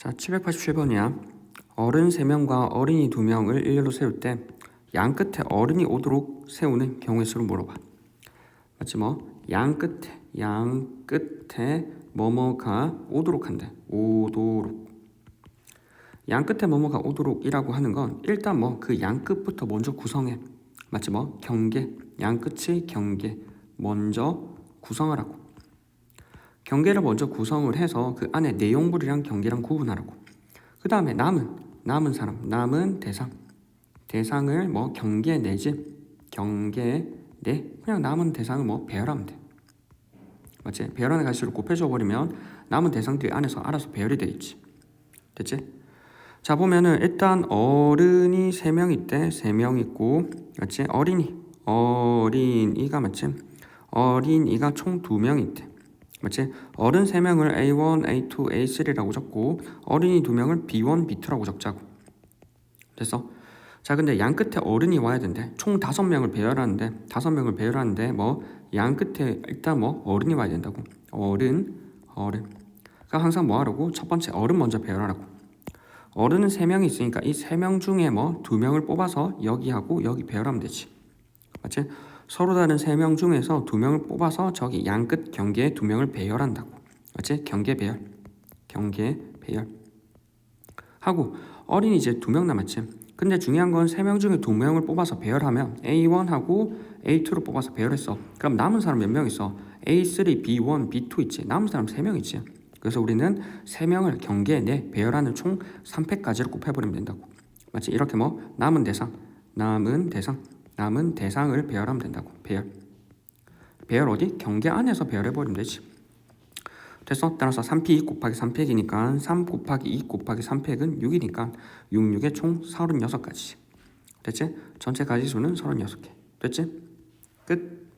자, 787번이야. 어른 3명과 어린이 2명을 일렬로 세울 때 양 끝에 어른이 오도록 세우는 경우의 수를 물어봐. 맞지 뭐? 양 끝에 양 끝에 뭐뭐가 오도록 한대. 오도록. 양 끝에 뭐뭐가 오도록이라고 하는 건 일단 뭐 그 양 끝부터 먼저 구성해. 맞지 뭐? 경계. 양 끝이 경계. 먼저 구성하라고. 경계를 먼저 구성을 해서 그 안에 내용물이랑 경계랑 구분하라고. 그 다음에 남은 남은 사람 남은 대상 대상을 뭐 경계 내지 경계 내 그냥 남은 대상을 뭐 배열하면 돼. 맞지? 배열하는 가시로 곱해줘 버리면 남은 대상들이 안에서 알아서 배열이 돼 있지. 됐지? 자 보면은 일단 어른이 세 명 있대 세 명 있고 맞지? 어린이 어린이가 맞지? 어린이가 총 두 명 있대. 맞지? 어른 3명을 A1, A2, A3라고 적고 어린이 2명을 B1, B2라고 적자고 됐어? 자 근데 양 끝에 어른이 와야 된대 총 5명을 배열하는데 5명을 배열하는데 뭐 양 끝에 일단 뭐 어른이 와야 된다고 어른, 어른 그러니까 항상 뭐 하라고? 첫 번째 어른 먼저 배열하라고 어른은 3명이 있으니까 이 3명 중에 뭐 2명을 뽑아서 여기하고 여기 배열하면 되지 맞지? 서로 다른 세 명 중에서 두 명을 뽑아서 저기 양끝 경계에 두 명을 배열한다고. 맞지? 경계 배열. 경계 배열. 하고 어린이 이제 두 명 남았지. 근데 중요한 건 세 명 중에 두 명을 뽑아서 배열하면 A1하고 A2로 뽑아서 배열했어. 그럼 남은 사람 몇 명 있어? A3, B1, B2 있지. 남은 사람 세 명 있지. 그래서 우리는 세 명을 경계 내 배열하는 총 3패까지를 곱해버리면 된다고. 맞지? 이렇게 뭐 남은 대상, 남은 대상, 남은 대상을 배열하면 된다고. 배열. 배열 어디? 경계 안에서 배열해버리면 되지. 됐어? 따라서 3p 곱하기 3팩이니까 3 곱하기 2 곱하기 3팩은 6이니까 6, 6에 총 36가지. 됐지? 전체 가지수는 36개. 됐지? 끝.